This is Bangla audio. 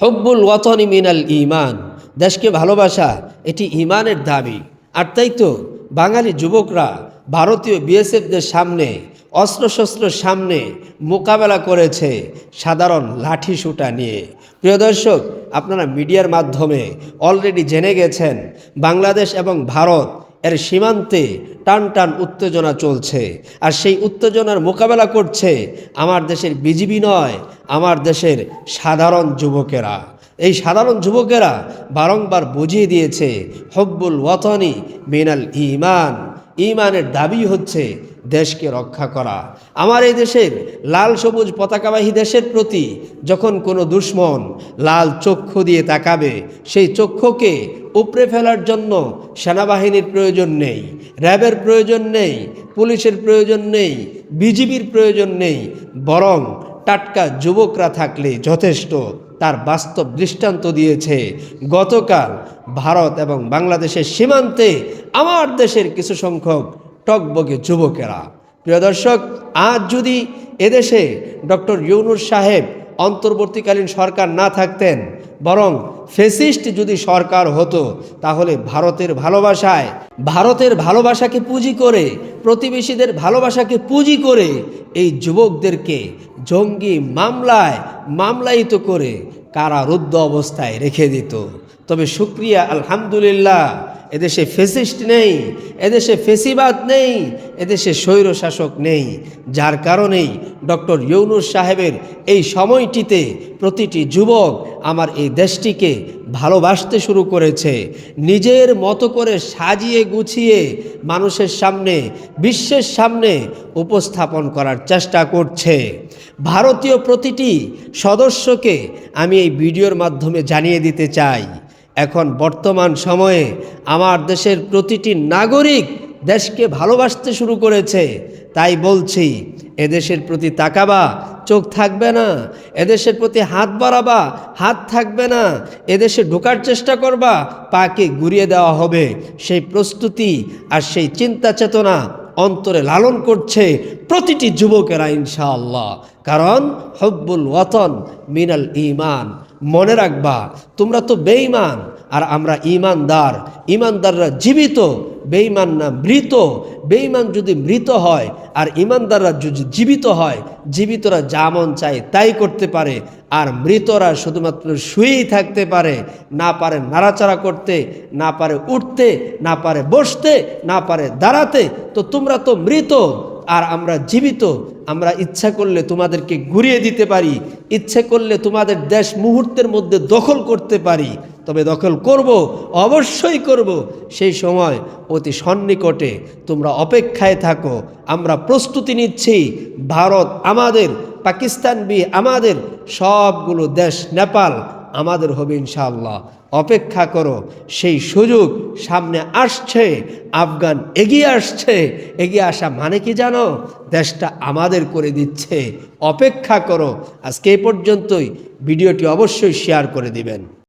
হব্বুল ওয়াতনি মিনাল ইমান দেশকে ভালোবাসা, এটি ইমানের দাবি। আর তাই তো, বাঙালি যুবকরা ভারতীয় বিএসএফদের সামনে অস্ত্রশস্ত্রের সামনে মোকাবেলা করেছে সাধারণ লাঠি সুটা নিয়ে। প্রিয় দর্শক, আপনারা মিডিয়ার মাধ্যমে অলরেডি জেনে গেছেন, বাংলাদেশ এবং ভারত এর সীমান্তে টান টান উত্তেজনা চলছে। আর সেই উত্তেজনার মোকাবেলা করছে আমার দেশের বিজিবি নয়, আমার দেশের সাধারণ যুবকেরা। এই সাধারণ যুবকেরা বারংবার বুঝিয়ে দিয়েছে হব্বুল ওয়াতনি মিনাল ইমান। ইমানের দাবি হচ্ছে দেশকে রক্ষা করা। আমার এই দেশের লাল সবুজ পতাকাবাহী দেশের প্রতি যখন কোনো দুশ্মন লাল চক্ষু দিয়ে তাকাবে, সেই চক্ষুকে উপড়ে ফেলার জন্য সেনাবাহিনীর প্রয়োজন নেই, র্যাবের প্রয়োজন নেই, পুলিশের প্রয়োজন নেই, বিজিবির প্রয়োজন নেই, বরং টাটকা যুবকরা থাকলে যথেষ্ট, তার বাস্তব দৃষ্টান্ত দিয়েছে। গতকাল ভারত এবং বাংলাদেশের সীমান্তে আমার দেশের কিছু সংখ্যক টকবগে যুবকেরা। প্রিয় দর্শক, আজ যদি এদেশে ডক্টর ইউনুস সাহেব অন্তর্বর্তীকালীন সরকার না থাকতেন, বরং ফেসিস্ট যদি সরকার হতো, তাহলে ভারতের ভালোবাসায়, ভারতের ভালোবাসাকে পুঁজি করে, প্রতিবেশীদের ভালোবাসাকে পুঁজি করে এই যুবকদেরকে জঙ্গি মামলায় মামলায়িত করে কারারুদ্ধ অবস্থায় রেখে দিত। তবে শুক্রিয়া, আলহামদুলিল্লাহ। এদেশে ফেসিস্ট নেই, এদেশে ফেসিবাদ নেই, এদেশে স্বৈর শাসক নেই। যার কারণেই ডক্টর ইউনুস সাহেবের এই সময়টিতে প্রতিটি যুবক আমার এই দেশটিকে ভালোবাসতে শুরু করেছে। নিজের মতো করে সাজিয়ে গুছিয়ে মানুষের সামনে, বিশ্বের সামনে উপস্থাপন করার চেষ্টা করছে। ভারতীয় প্রতিটি সদস্যকে আমি এই ভিডিওর মাধ্যমে জানিয়ে দিতে চাই। এখন বর্তমান সময়ে আমার দেশের প্রতিটি নাগরিক দেশকে ভালোবাসতে শুরু করেছে। তাই বলছি, এদেশের প্রতি তাকাবা, চোখ থাকবে না। এদেশের প্রতি হাত বাড়াবা, হাত থাকবে না। এদেশে ঢোকার চেষ্টা করবা, পাকে ঘুরিয়ে দেওয়া হবে। সেই প্রস্তুতি আর সেই চিন্তা চেতনা অন্তরে লালন করছে প্রতিটি যুবকেরা ইনশাআল্লাহ। কারণ হব্বুল ওয়াতন মিনাল ইমান মনে রাখবা, তোমরা তো বেঈমান, আর আমরা ইমানদার ইমানদাররা জীবিত, বেঈমান না মৃত। বেঈমান যদি মৃত হয়, আর ইমানদাররা যদি জীবিত হয়, জীবিতরা যা মন চায় তাই করতে পারে, আর মৃতরা শুধুমাত্র শুয়েই থাকতে পারে, না পারে নাড়াচাড়া করতে, না পারে উঠতে, না পারে বসতে, না পারে দাঁড়াতে, তো তোমরা তো মৃত। আর আমরা জীবিত, আমরা ইচ্ছা করলে তোমাদেরকে ঘুরিয়ে দিতে পারি, ইচ্ছে করলে তোমাদের দেশ মুহূর্তের মধ্যে দখল করতে পারি। তবে দখল করব, অবশ্যই করব। সেই সময় অতি সন্নিকটে তোমরা অপেক্ষায় থাকো। আমরা প্রস্তুতি নিচ্ছি, ভারত আমাদের, পাকিস্তান বি আমাদের, সবগুলো দেশ নেপাল আমাদের হবে ইনশাআল্লাহ। অপেক্ষা করো, সেই সুযোগ সামনে আসছে, আফগান এগিয়ে আসছে। এগিয়ে আসা মানে কি জানো? দেশটা আমাদের করে দিচ্ছে। অপেক্ষা করো। আজকে এই পর্যন্তই। ভিডিওটি অবশ্যই শেয়ার করে দিবেন।